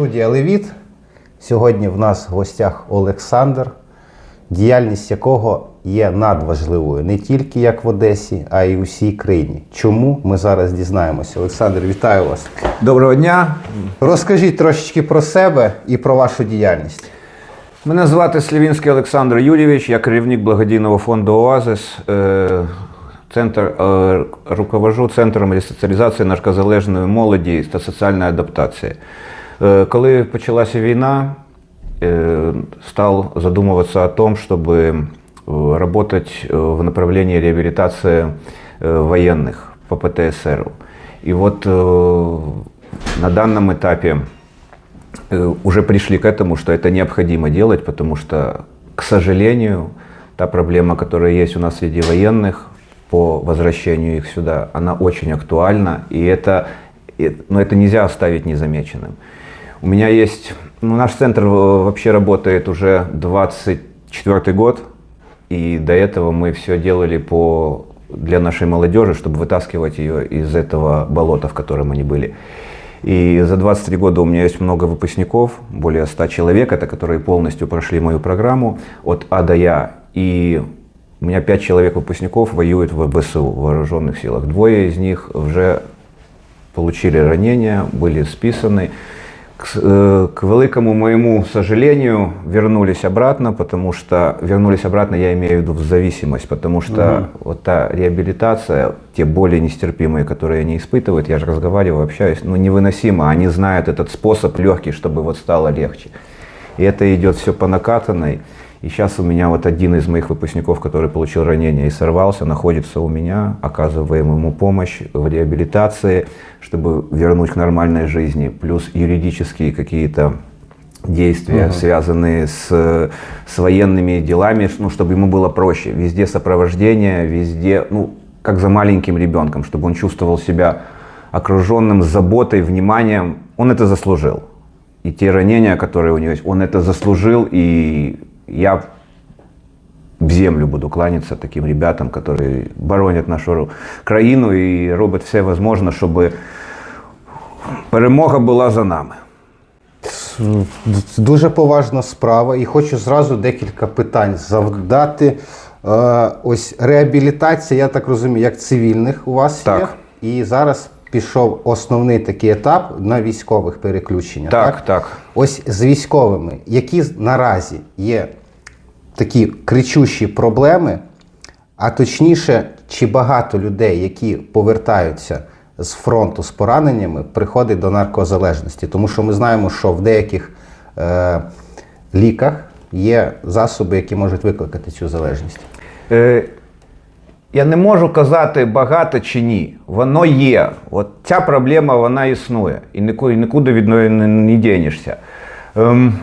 студія Левіт. Сьогодні в нас в гостях Олександр, діяльність якого є надважливою не тільки як в Одесі, а й у всій країні. Чому ми зараз дізнаємося? Олександр, вітаю вас. Доброго дня. Розкажіть трошечки про себе і про вашу діяльність. Мене звати Слівінський Олександр Юрійович, я керівник благодійного фонду Оазис. Е, Центр, е, руковожу Центром ресоціалізації наркозалежної молоді та соціальної адаптації. Коли почалася війна, стал задумываться о том, чтобы работать в направлении реабилитации военных по ПТСР. И вот э, на данном этапе э, уже пришли к этому, что это необходимо делать, потому что, к сожалению, та проблема, которая есть у нас среди военных по возвращению их сюда, она очень актуальна, и это, но это нельзя оставить незамеченным. У меня есть, ну, наш центр э, вообще работает уже 24 год, и до этого мы все делали по, для нашей молодежи, чтобы вытаскивать ее из этого болота, в котором они были. И за 23 года у меня есть много выпускников, более 100 человек, это которые полностью прошли мою программу от А до Я. И у меня 5 человек выпускников воюют в ВСУ, в вооруженных силах. Двое из них уже получили ранения, были списаны. К, с- э, к великому моему сожалению, вернулись обратно, потому что вернулись обратно, я имею в виду в зависимость, потому что вот та реабилитация, те боли нестерпимые, которые они испытывают, я же разговариваю, общаюсь, ну невыносимо. Они знают этот способ легкий, чтобы вот стало легче. И это идет все по накатанной. И сейчас у меня вот один из моих выпускников, который получил ранение и сорвался, находится у меня, оказываем ему помощь в реабилитации, чтобы вернуть к нормальной жизни, плюс юридические какие-то действия, связанные с, с военными делами, ну, чтобы ему было проще. Везде сопровождение, везде, ну, как за маленьким ребенком, чтобы он чувствовал себя окруженным заботой, вниманием. Он это заслужил. И те ранения, которые у него есть, он это заслужил, и я в землю буду кланяться таким ребятам, которые боронят нашу країну і роблять все возможне, щоб перемога була за нами. Дуже поважна справа, і хочу зразу декілька питань завдати. Е, ось реабілітація, я так розумію, як цивільних у вас Так. є. І зараз пішов основний такий етап на військових переключення. Так, так. Ось з військовими, які наразі є такі кричущі проблеми, а точніше, чи багато людей, які повертаються з фронту з пораненнями, приходить до наркозалежності. Тому що ми знаємо, що в деяких е, ліках є засоби, які можуть викликати цю залежність. Е, я не можу казати багато чи ні. Воно є. От ця проблема вона існує. І нікуди, від неї не, не дінешся. Ем,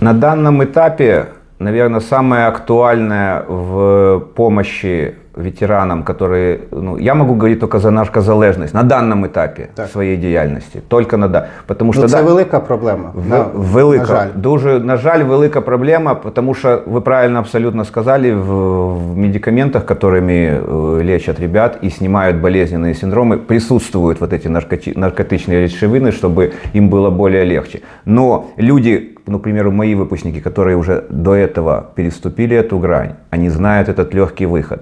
на данном этапе, наверное, самое актуальное в помощи ветеранам, которые... Ну, я могу говорить только за наркозалежность на данном этапе Так. своей деятельности. Только на да. Потому что Ну, це да- велика проблема. В- на, велика, на жаль. дуже на жаль, велика проблема, тому що ви правильно абсолютно сказали, в, в медикаментах, которыми э, лечат ребят и снимают болезненные синдромы, присутствуют вот эти наркоти- наркотичные речевины, чтобы им было более легче. Но люди, ну, к примеру, мои выпускники, которые уже до этого переступили эту грань, они знают этот легкий выход.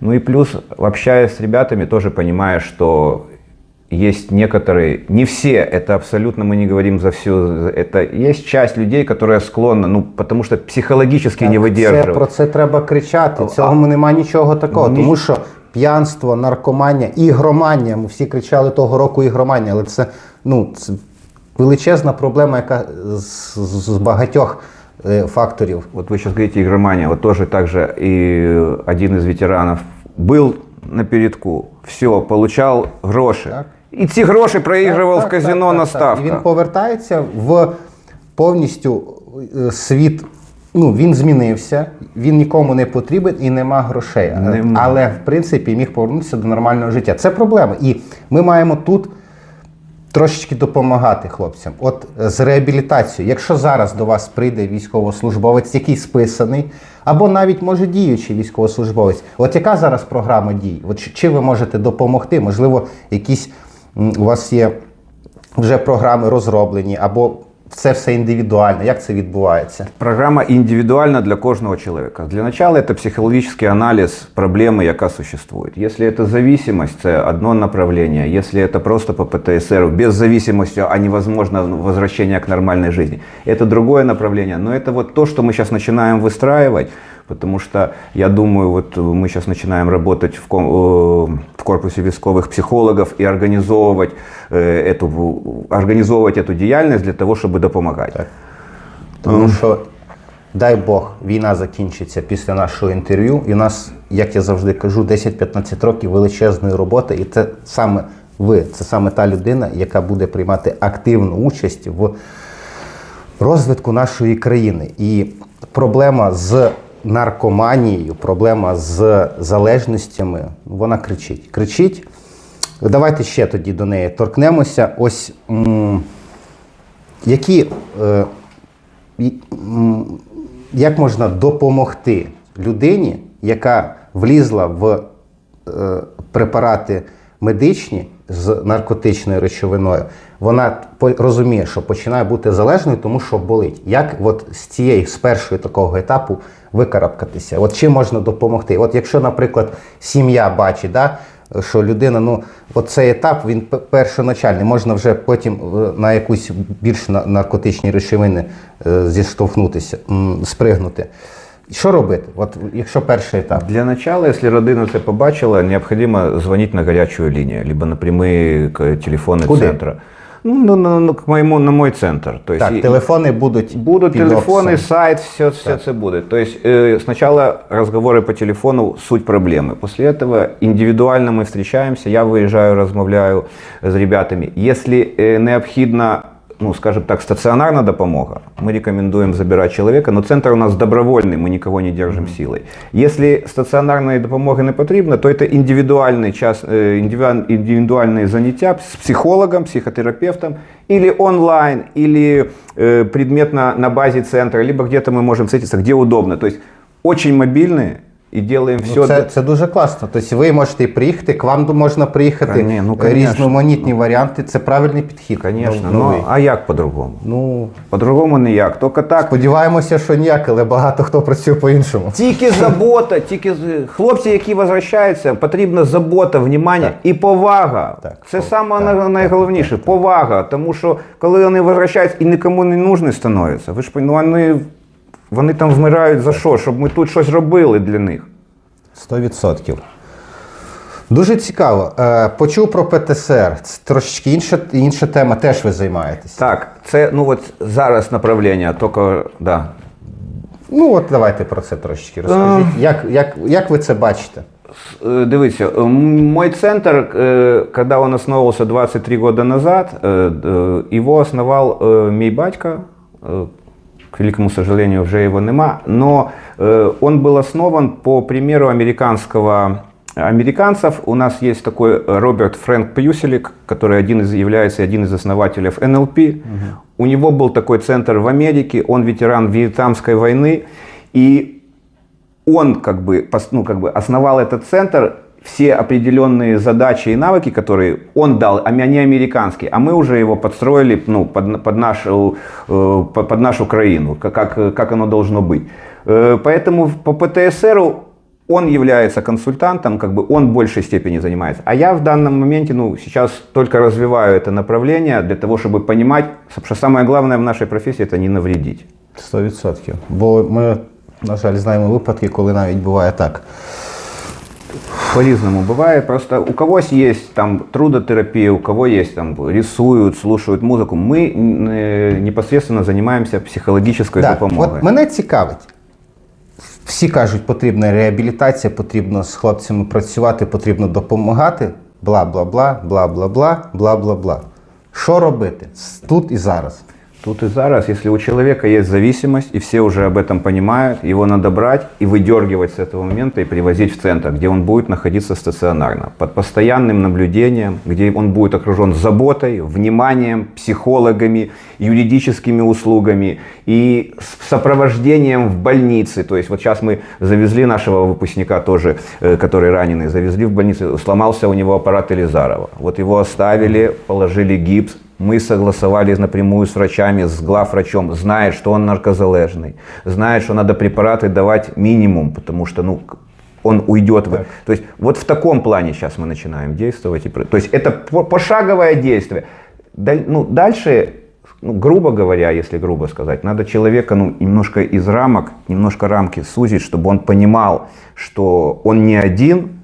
Ну и плюс, общаясь с ребятами, тоже понимая, что есть некоторые, не все, это абсолютно мы не говорим за всю, это есть часть людей, которая склонна, ну, потому что психологически не Так, выдерживают. Це, про це треба кричати. Цього нема нічого такого. Ні- Тому що п'янство, наркоманія, ігроманія. Ми всі кричали того року ігроманія, але це, ну, це величезна проблема, яка з, з- з багатьох е, факторів. Вот вы сейчас говорите игромания, вот тоже так же и один из ветеранов был на передку, все, получал гроши. Так. И ці гроші проігрував в казино так, на ставках. І він повертається в повністю е, світ. Ну, він змінився, він нікому не потрібен і нема грошей. Нема. Але в принципі міг повернутися до нормального життя. Це проблема. І ми маємо тут трошечки допомагати хлопцям. От е, з реабілітацією, якщо зараз до вас прийде військовослужбовець, який списаний, або навіть може діючий військовослужбовець, от яка зараз програма дій? От чи- ви можете допомогти? Можливо, якісь у вас є вже програми розроблені, або це все індивідуально? Як це відбувається? Програма індивідуальна для кожного человека. Для начала это психологический анализ проблемы, яка существует. Если это зависимость, это одно направление. Если это просто по ПТСР, без зависимости, а невозможно возвращение к нормальной жизни, это другое направление. Но это вот то, что мы сейчас начинаем выстраивать, потому что я думаю, вот мы сейчас начинаем работать в, ком- э, в корпусе військовых психологов и организовывать, э, эту, организовывать эту деятельность для того, чтобы допомагать. Тому що, дай Бог, війна закінчиться після нашого інтерв'ю, і у нас, як я завжди кажу, 10-15 років величезної роботи, і це саме ви, це саме та людина, яка буде приймати активну участь в розвитку нашої країни. І проблема з наркоманією, проблема з залежностями, вона кричить. Кричить. Давайте ще тоді до неї торкнемося. Ось які, е, як можна допомогти людині, яка влізла в е, препарати медичні з наркотичною речовиною, вона розуміє, що починає бути залежною, тому що болить. Як от з цієї з першого такого етапу викарабкатися? От чим можна допомогти? От якщо, наприклад, сім'я бачить, да, що людина, ну, от цей етап він першоначальний, можна вже потім е, на якусь більш наркотичні речовини е, зіштовхнутися, спригнути. Що робити? От якщо перший етап. Для начала, если родина це побачила, необходимо звонить на горячую линию, либо на прямые телефоны Куда? центра. Ну, на, на, на- к моему, на мой центр. То есть Так, и- телефони будуть Будут під телефоны, описом. сайт, все, все це буде. То есть э, сначала разговоры по телефону, суть проблемы. После этого индивидуально мы встречаемся, я выезжаю, размовляю з ребятами. Если э, необхідна, ну, скажем так, стаціонарна допомога, мы рекомендуем забирать человека, но центр у нас добровольный, мы никого не держим силой. Если стаціонарної допомоги не потрібно, то это індивідуальний час, е, індивідуаль- індивідуальні заняття з психологом, психотерапевтом, или онлайн, или э, предметно на базе центра, либо где-то мы можем встретиться, где удобно. То есть очень мобильные и делаем все. Ну, це, це дуже класно. Тобто ви можете приїхати, к вам можна приїхати. Ні, ну. Різноманітні варіанти. Це правильний підхід. Конечно, Ну, ну, а як по-другому? ну По-другому ніяк. Тільки так. сподіваємося, що ніяк, але багато хто працює по-іншому. Тільки забота, тільки хлопці, які возвращаються, потрібна забота, внимання і повага. Так, Це так, саме так, най- найголовніше. Повага. Тому що коли вони возвращаються і нікому не нужні становляться, ви ж ну, вони, вони там вмирають за що? Щоб ми тут щось робили для них. 100%. Дуже цікаво. Е, Почув про ПТСР. Це трошечки інша, інша тема, теж ви займаєтесь. Так, це ну от зараз направлення, тільки да. Ну от давайте про це трошечки розкажіть. Як, як, як ви це бачите? Э, Дивіться, э, м- мой центр, э, когда он основывался 23 года назад, э, д- его основал э, мій батько, э, к великому сожалению, вже его нема, но э, он был основан по примеру американского американцев. У нас есть такой Роберт Фрэнк Пьюселик, который один из, является один из основателей НЛП. У него был такой центр в Америке, он ветеран Вьетнамской войны, и он как бы, ну, как бы основал этот центр, все определенные задачи и навыки, которые он дал, а они американские, а мы уже его подстроили ну, под, под, нашу, э, под, под нашу краину, как, как, как оно должно быть. Э, Поэтому по ПТСР он является консультантом, как бы он в большей степени занимается. А я в данном моменте, ну, сейчас только развиваю это направление для того, чтобы понимать, что самое главное в нашей профессии это не навредить. 100%. Бо ми, на жаль, знаємо випадки, коли навіть буває так. По-разному бывает. Просто у кого есть там трудотерапия, у кого есть там рисуют, слушают музыку. Мы э, непосредственно занимаемся психологической Так, допомогою. от мене цікавить. Всі кажуть, потрібна реабілітація, потрібно з хлопцями працювати, потрібно допомагати. Бла бла бла, бла бла бла, бла бла бла. Що робити С- тут і зараз? Тут и зараз, если у человека есть зависимость, и все уже об этом понимают, его надо брать и выдергивать с этого момента и привозить в центр, где он будет находиться стационарно, под постоянным наблюдением, где он будет окружен заботой, вниманием, психологами, юридическими услугами и сопровождением в больнице. То есть вот сейчас мы завезли нашего выпускника тоже, э, который раненый, завезли в больницу, сломался у него аппарат Элизарова. Вот его оставили, положили гипс, Мы согласовали напрямую с врачами, с главврачом, знает, что он наркозалежный, знает, что надо препараты давать минимум, потому что, ну, он уйдет. в- То есть вот в таком плане сейчас мы начинаем действовать. То есть это по- пошаговое действие. Ну, дальше, ну, грубо говоря, если грубо сказать, надо человека ну, немножко из рамок, немножко рамки сузить, чтобы он понимал, что он не один,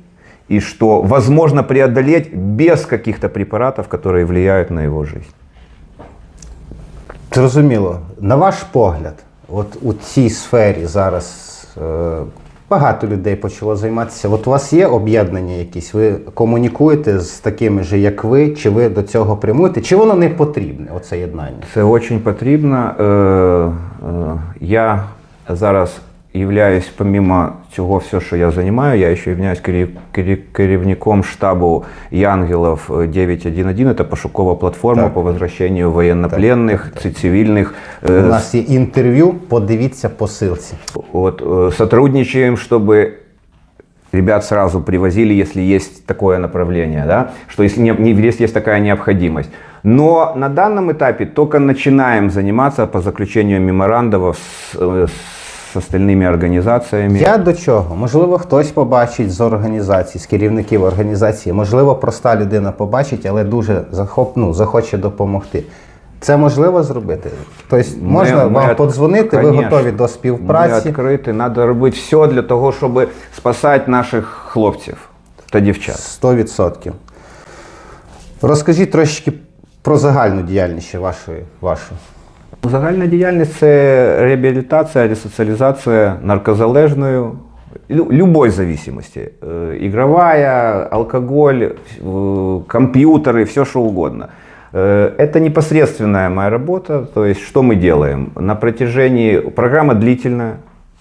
и что возможно преодолеть без каких-то препаратов, которые влияют на его жизнь. Зрозуміло. На ваш погляд, от у цій сфері зараз е, багато людей почало займатися. От у вас є об'єднання якісь? Ви комунікуєте з такими же, як ви, чи ви до цього прямуєте? Чи воно не потрібне, оце єднання? Це очень потрібно. Е, е, Я зараз являюсь, помимо цього все, що я займаю, я ще являюсь керів- керів- керівником штабу Янгелов 911. Це пошукова платформа Так. по возвращению воєннопленних, ці- цивільних. У е, нас є інтерв'ю, подивіться по силці. Вот, э, сотрудничаем, чтобы ребят сразу привозили, если есть такое направление, да? что если, не, не- если есть такая необходимость. Но на данном этапе только начинаем заниматься по заключению меморандумов с, э, с остальными организациями. Я до чого? Можливо, хтось побачить з організацій, з керівників організації, можливо, проста людина побачить, але дуже захоп, ну, захоче допомогти. Це можливо зробити? Тобто можна Ми- ми вам от- подзвонити, ви готові до співпраці. Ми відкриті, треба робити все для того, щоб спасати наших хлопців та дівчат. 100%. Розкажіть трошечки про загальну діяльність вашої. вашу. Загальна діяльність це реабілітація, ресоціалізація наркозалежною, лю- любой зависимости. Э, Игровая, алкоголь, э, компьютеры, все что угодно. Э, Это непосредственная моя работа. То есть, что мы делаем? На протяжении... Программа длительная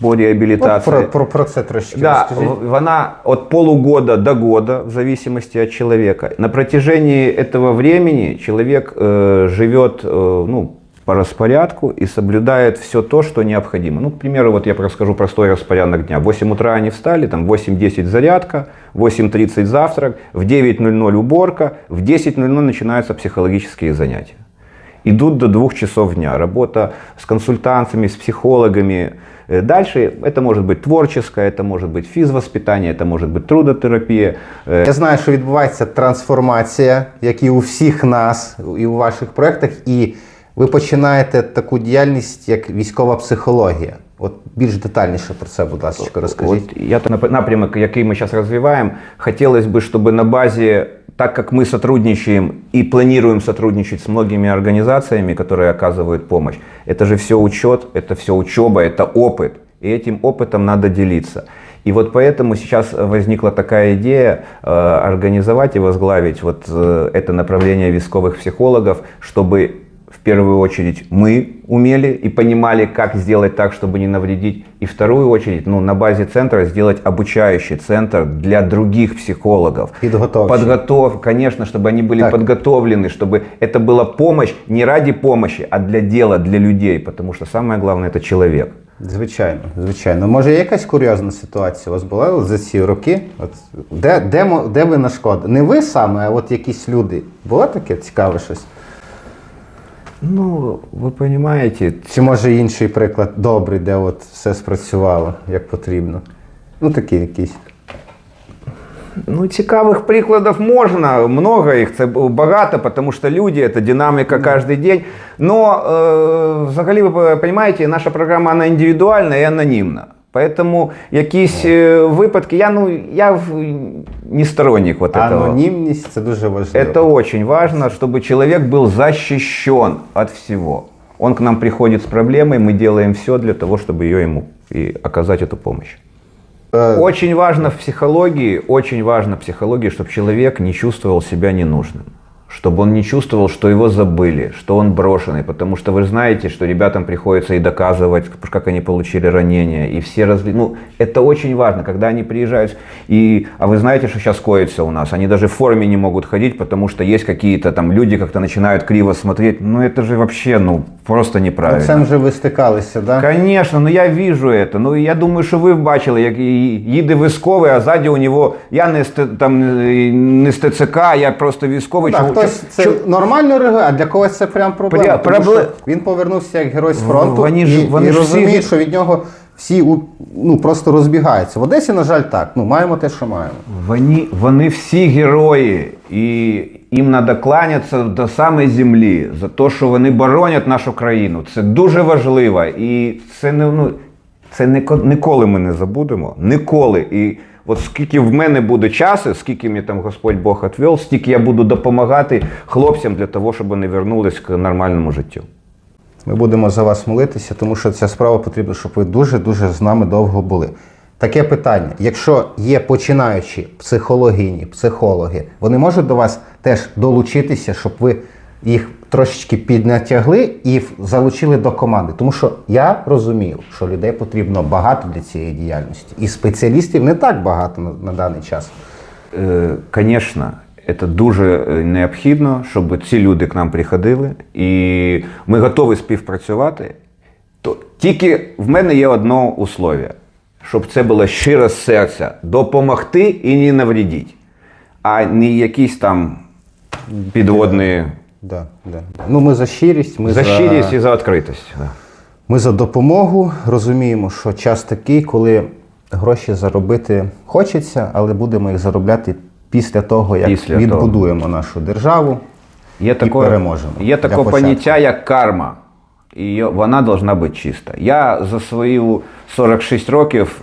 по От реабілітації. про, про, про це трошечки Да, розкажіть. в- она от полугода до года, в зависимости от человека. На протяжении этого времени человек э, живет э, ну, по распорядку и соблюдает все то, что необходимо. Ну, к примеру, вот я расскажу простой распорядок дня. В 8 утра они встали, там 8.10 зарядка, в 8.30 завтрак, в 9.00 уборка, в 10.00 начинаются психологические занятия идут до двух часов дня. Работа с консультантами, с психологами. Э, Дальше это может быть творческое, это может быть физвоспитание, это может быть трудотерапия. Э, Я знаю, що відбувається трансформація, як і у всіх нас, і у ваших проєктах, і ви починаєте таку діяльність, як військова психологія. От більш детальніше про це, будь ласка, розкажіть. Вот я то нап- напрямок, який ми сейчас развиваем, хотелось бы, чтобы на базе, так как мы сотрудничаем и планируем сотрудничать с многими организациями, которые оказывают помощь, это же все учет, это все учеба, это опыт, и этим опытом надо делиться. И вот поэтому сейчас возникла такая идея э, организовать и возглавить вот э, это направление висковых психологов, чтобы в первую очередь мы умели и понимали, как сделать так, чтобы не навредить. И в вторую очередь, ну, на базе центра сделать обучающий центр для других психологов. Підготовчий. Подготов, конечно, чтобы они были Так. подготовлены, чтобы это была помощь не ради помощи, а для дела, для людей, потому что самое главное это человек. Звичайно, звичайно. Може, якась курйозна ситуація у вас була от за ці роки? От, де, де, мо- де ви нашкодили? Не ви саме, а от якісь люди. Було таке цікаве щось? Ну, вы понимаете, Чи може інший приклад добрий, де от все спрацювало як потрібно? Ну, такий якийсь. Ну, цікавих прикладів можна, много їх, це багато, тому що люди, це динаміка кожен день. Но е, взагалі, ви розумієте, наша програма вона індивідуальна і анонімна. Поэтому якісь е, випадки, я, ну, я в- не сторонник вот этого. Анонімність це дуже важливо. Это очень важно, чтобы человек был защищен от всего. Он к нам приходит с проблемой, мы делаем все для того, чтобы ее ему и оказать эту помощь. Е, Очень важно в психологии, очень важно в психологии, чтобы человек не чувствовал себя ненужным. Чтобы он не чувствовал, что его забыли, что он брошенный. Потому что вы знаете, что ребятам приходится и доказывать, как они получили ранения. И все разли... Ну, это очень важно, когда они приезжают. И... А вы знаете, что сейчас коится у нас? Они даже в форме не могут ходить, потому что есть какие-то там люди как-то начинают криво смотреть. Ну, это же вообще, ну, просто неправильно. Це вже ви стикалися, так? Да? Конечно, ну я вижу это. Ну я думаю, що ви бачили, як їде військовий, а ззаді у нього я не з Т- там не з ТЦК, я просто військовий. Так, чого- хтось це Чому... нормально реагує, а для когось це прям проблема. Пря- тому пробле- що він повернувся як герой з фронту Вони ж- і, вони і ж всі розуміє, гі- що від нього всі ну, просто розбігаються. В Одесі, на жаль, так. Ну, маємо те, що маємо. Вони, вони всі герої, і їм треба кланятися до самої землі за те, що вони боронять нашу країну. Це дуже важливо. І це не ну, це ніколи ми не забудемо. Ніколи. І от скільки в мене буде часу, скільки мені там Господь Бог відвів, стільки я буду допомагати хлопцям для того, щоб вони вернулись к нормальному життю. Ми будемо за вас молитися, тому що ця справа потрібна, щоб ви дуже-дуже з нами довго були. Таке питання: якщо є починаючі психологині, психологи, вони можуть до вас теж долучитися, щоб ви їх трошечки піднатягли і залучили до команди. Тому що я розумію, що людей потрібно багато для цієї діяльності, і спеціалістів не так багато на, на даний час. Е, Звісно, це дуже е, необхідно, щоб ці люди к нам приходили, і ми готові співпрацювати. То тільки в мене є одне условие, щоб це було щире з серця допомогти і не навредити, а не якісь там підводні Да, да. Ну, ми за щирість, ми за щирість і за відкритість. Да. Ми за допомогу розуміємо, що час такий, коли гроші заробити хочеться, але будемо їх заробляти після того, як Після відбудуємо нашу державу. Є таке, переможемо. Є таке поняття, як карма. І вона повинна бути чиста. Я за свої 46 років,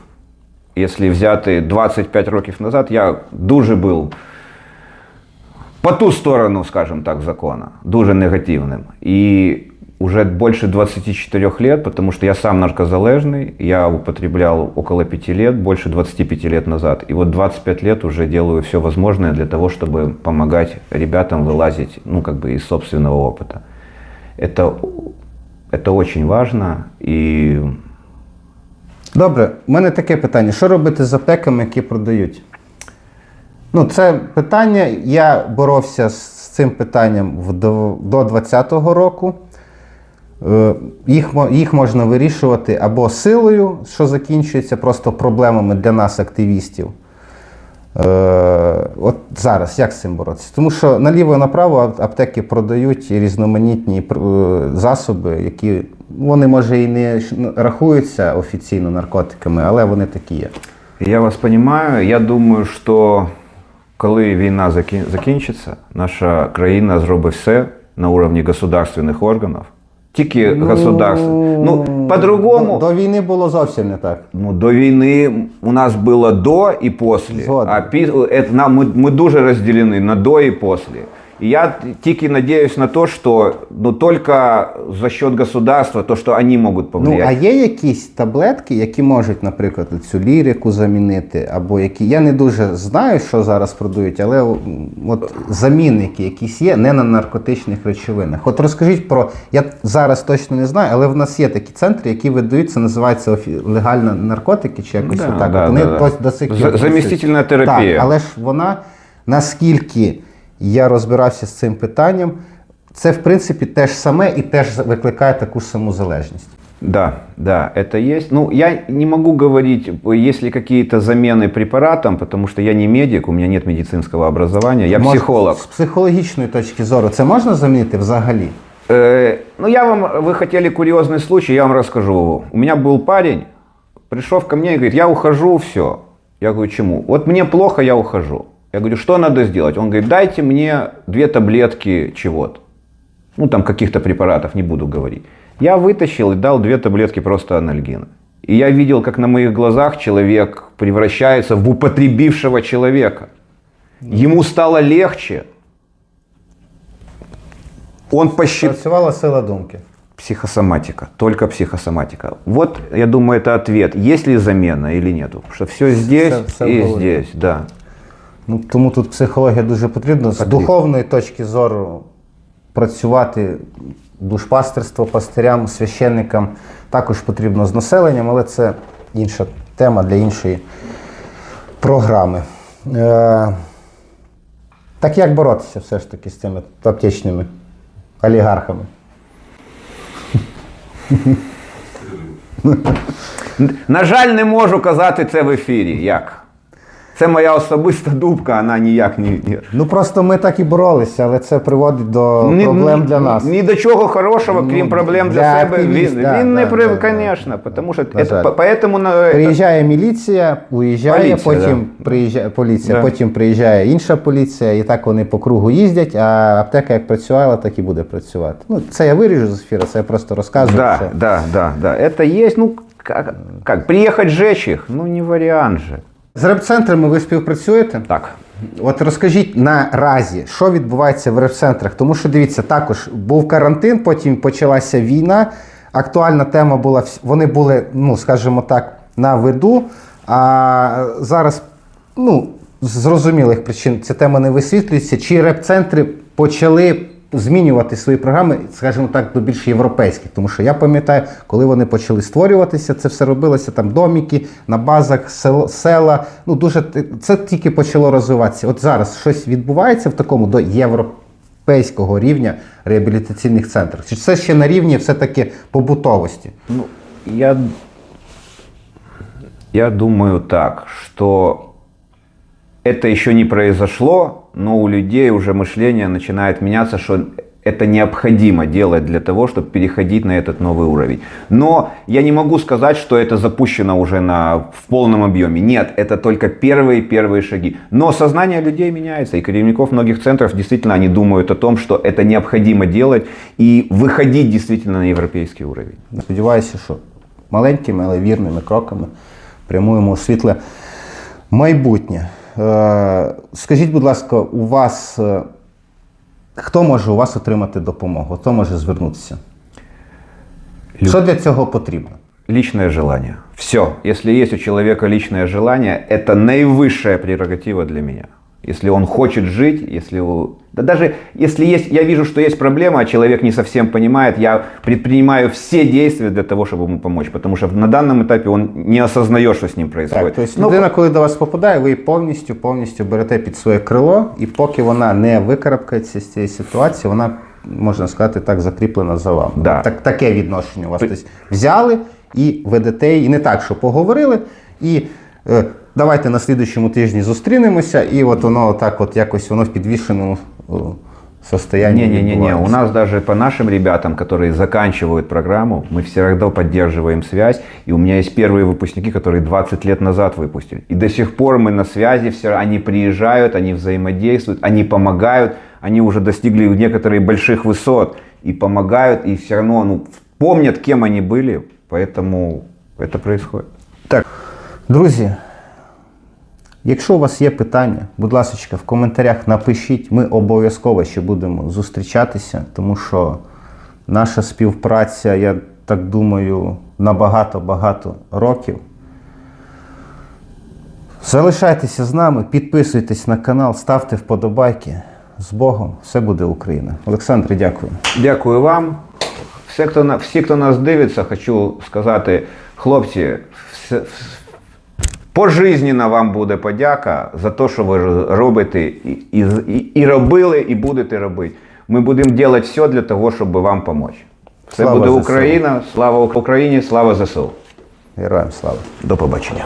якщо взяти 25 років назад, я дуже був по ту сторону, скажімо так, закона, дуже негативним. І уже больше 24 лет, потому что я сам наркозалежный, я употреблял около 5 лет, больше 25 лет назад. И вот 25 лет уже делаю все возможное для того, чтобы помогать ребятам вылазить, ну, как бы из собственного опыта. Это, это очень важно, и Добре, у мене таке питання: що робити з аптеками, які продають? Ну, це питання. Я боровся з цим питанням в- до, до 2020 року. Е, Їх, їх можна вирішувати або силою, що закінчується просто проблемами для нас, активістів. Е, от зараз як з цим боротися? Тому що наліво і направо аптеки продають різноманітні е, засоби, які вони може і не рахуються офіційно наркотиками, але вони такі є. Я вас понимаю. Я думаю, що коли війна закі- закінчиться, наша країна зробить все на уровні государственних органів. Тільки государство. Ну, по-другому. До, до війни було зовсім не так. Ну, до війни у нас було до і після. А пі, ми, ми дуже розділені на до і після. Я тільки надіюсь на те, що ну, тільки за счет государства, то, що вони можуть Ну, а є якісь таблетки, які можуть, наприклад, цю лірику замінити, або які. Я не дуже знаю, що зараз продають, але от замінники якісь є не на наркотичних речовинах. От розкажіть про. Я зараз точно не знаю, але в нас є такі центри, які видають, це називається легально наркотики чи якось Да, отак. да, Вони да, да. до сих пір замістительна терапія. Так, але ж вона, наскільки я розбирався з цим питанням, це в принципі те ж саме і теж викликає таку ж саму залежність. Да, да, это есть. Ну, я не могу говорить, есть ли какие-то замены препаратам, потому что я не медик, у меня нет медицинского образования, я Мож- психолог. З психологічної точки зору це можна замінити взагалі? Э, ну, я вам, вы хотели курьезный случай, я вам расскажу. У меня был парень, пришел ко мне и говорит, я ухожу, все. Я говорю, чему? Вот мне плохо, я ухожу. Я говорю, что надо сделать? Он говорит, дайте мне две таблетки чего-то. Ну, там каких-то препаратов, не буду говорить. Я вытащил и дал две таблетки просто анальгина. И я видел, как на моих глазах человек превращается в употребившего человека. Ему стало легче. Он посчитал... Працювала сила думки. Психосоматика, только психосоматика. Вот, я думаю, это ответ. Есть ли замена или нету? Что все здесь Всё- всё в и здесь, да. Ну, тому тут психологія дуже потрібна. З Потрібно. духовної точки зору працювати душпастерство пастирям, священникам також потрібно з населенням, але це інша тема для іншої програми. Е, так як боротися все ж таки з цими аптечними олігархами? На жаль, не можу казати це в ефірі. Як? Це моя особиста думка, вона ніяк не. не- Ну просто ми так і боролися, але це приводить до Ні- проблем ні- для нас. Ні до чого хорошого, Ну, крім проблем для, для себе. активіст, він да, він не да, при, да, да. звісно, тому що На это, жаль. по- поэтому на, Приїжджає міліція, уїжджає, Поліція, потім приїжджає поліція, Да. потім приїжджає інша поліція, і так вони по кругу їздять, а аптека як працювала, так і буде працювати. Ну, це я виріжу з ефіру, це я просто розказую. Да, Це- да, да, да. Это есть, ну, как, как приехать сжечь их, ну, не вариант же. З репцентрами ви співпрацюєте? Так. От розкажіть наразі, що відбувається в репцентрах? Тому що дивіться, також був карантин, потім почалася війна. Актуальна тема була, вони були, ну скажімо так, на виду. А зараз, ну, з зрозумілих причин ця тема не висвітлюється. Чи реп-центри почали змінювати свої програми, скажімо так, до більш європейських? Тому що я пам'ятаю, коли вони почали створюватися, це все робилося там доміки на базах, сел, села. Ну дуже це тільки почало розвиватися. От зараз щось відбувається в такому до європейського рівня реабілітаційних центрів. Чи це ще на рівні все-таки побутовості? Ну, я, я думаю так, что это еще не произошло, но у людей уже мышление начинает меняться, что это необходимо делать для того, чтобы переходить на этот новый уровень. Но я не могу сказать, что это запущено уже на, в полном объеме. Нет, это только первые-первые шаги. Но сознание людей меняется, и керівников многих центров действительно они думают о том, что это необходимо делать и выходить действительно на европейский уровень. Сподіваюся, що маленькими, але вірними кроками прямуємо у світле майбутнє. Е, Скажіть, будь ласка, у вас е, хто може у вас отримати допомогу? Хто може звернутися? Що для цього потрібно? Личное желание. Все. Если есть у человека личное желание, это наивысшая прерогатива для меня. Если он хочет жить, если... Да даже если есть, я вижу, что есть проблема, а человек не совсем понимает, я предпринимаю все действия для того, чтобы ему помочь. Потому что на данном этапе он не осознает, что с ним Так, тобто Ну, людина, коли до вас попадає, ви її повністю, повністю берете під своє крило, і поки вона не викарабкається з цієї ситуації, вона, можна сказати, так закріплена за вами. Да. Так, таке відношення у вас. Тобто взяли і ведете її. І не так, що поговорили, і е, давайте на слідуючому тижні зустрінемося, і от воно так, от якось воно в підвішеному о, состоянні. Не-не-не, у відбувається. нас даже по нашим ребятам, которые заканчивают программу, мы все равно поддерживаем связь. И у меня есть первые выпускники, которые 20 лет назад выпустили. И до сих пор мы на связи, все, они приезжают, они взаимодействуют, они помогают, они уже достигли некоторые больших высот и помогают, и все равно ну, помнят, кем они были, поэтому это происходит. Так, друзі, якщо у вас є питання, будь ласка, в коментарях напишіть. Ми обов'язково ще будемо зустрічатися, тому що наша співпраця, я так думаю, на багато-багато років. Залишайтеся з нами, підписуйтесь на канал, ставте вподобайки. З Богом, все буде Україна. Олександре, дякую. Дякую вам. Всі, хто, всі, хто нас дивиться, хочу сказати, хлопці, все, пожизненно вам буде подяка за те, що ви робите і, і, і, робили, і будете робити. Ми будемо робити все для того, щоб вам допомогти. Це Слава буде Україна, слава Україні, слава ЗСУ. Героям слава! До побачення.